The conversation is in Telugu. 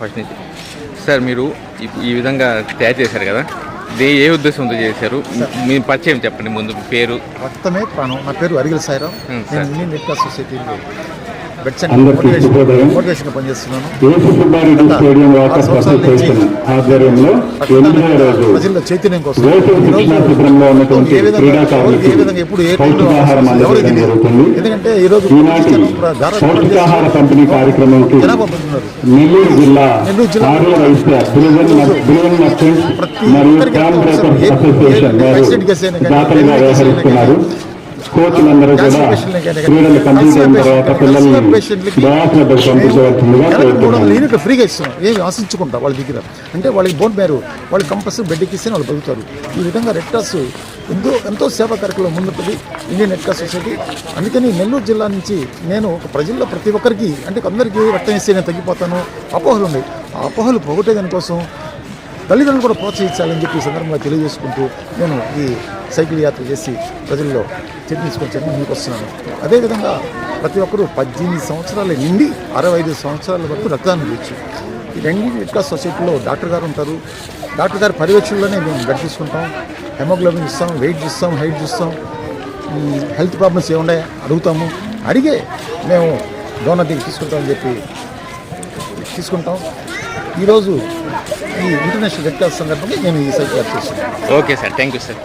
ఫస్ట్ నుంచి. సార్ మీరు ఈ విధంగా తయారు చేశారు కదా? దే ఏ ఉద్దేశంతో చేశారు? మీ పరిచయం చెప్పండి ముందు పేరు. రక్తమే ప్రాణం. నా పేరు అరిగల సాయిరాం. నేను sir. ఇండియన్ రెడ్ క్రాస్ సొసైటీలో బెడ్ అందరికీ శుభోదయం. మోటివేషన్ పనిచేస్తున్నాను. రోజు ప్రజల్లో చైతన్యం కోసం ఏ విధంగా ఎప్పుడు ఏ ఎవరు ఎందుకంటే ఈరోజు ఈనాటి పౌష్టికాహార పంపిణీ కార్యక్రమంకి నెల్లూరు జిల్లా మరియు ఒక్కరికి క్యాన్ వ్యవహరిస్తున్నారు కోచ్లందరూ కూడా క్రీడలు కంప్లీట్ అయిన తర్వాత పిల్లల్ని పంపించవలసిందిగా ఫ్రీగా ఇస్తున్నాం ఏమి ఆశించుకుంటా వాళ్ళ దగ్గర. అంటే వాళ్ళకి బోన్ మేరు వాళ్ళకి కంపల్సరీ బెడ్ ఎక్కిస్తే వాళ్ళు బతుకుతారు. ఈ విధంగా రెడ్ క్రాస్ ఎంతో ఎంతో సేవా కార్యక్రమం ముందుంటుంది. ఇండియన్ రెడ్ క్రాస్ సొసైటీ అందుకని నెల్లూరు జిల్లా నుంచి నేను ఒక ప్రజల్లో ప్రతి ఒక్కరికి అంటే అందరికీ రక్తం ఇస్తే నేను తగ్గిపోతాను. అపోహలు ఉన్నాయి. ఆ అపోహలు పోగొట్టే దానికోసం తల్లిదండ్రులు కూడా ప్రోత్సహించాలని చెప్పి ఈ సందర్భంగా తెలియజేసుకుంటూ నేను ఈ సైకిల్ యాత్ర చేసి ప్రజల్లో చర్చించుకొచ్చాను ముందుకు వస్తున్నాను. అదేవిధంగా ప్రతి ఒక్కరూ పద్దెనిమిది సంవత్సరాల నుండి అరవై ఐదు సంవత్సరాల వరకు రక్తదానం చేయొచ్చు ఈ రెండు రెడ్ క్రాస్ సొసైటీలో డాక్టర్ గారు ఉంటారు. డాక్టర్ గారి పర్యవేక్షణలోనే మేము బ్లడ్ తీసుకుంటాం హెమోగ్లోబిన్ ఇస్తాం వెయిట్ చూస్తాం హైట్ చూస్తాం. హెల్త్ ప్రాబ్లమ్స్ ఏమున్నాయి అడుగుతాము. అడిగే మేము డోనర్ దగ్గర తీసుకుంటామని చెప్పి తీసుకుంటాం. ఈరోజు ఈ ఇంటర్నేషనల్ రెడ్ క్రాస్ సందర్భంగా నేను ఈ సైకిల్ యాత్ర చేస్తున్నాను okay sir thank you sir.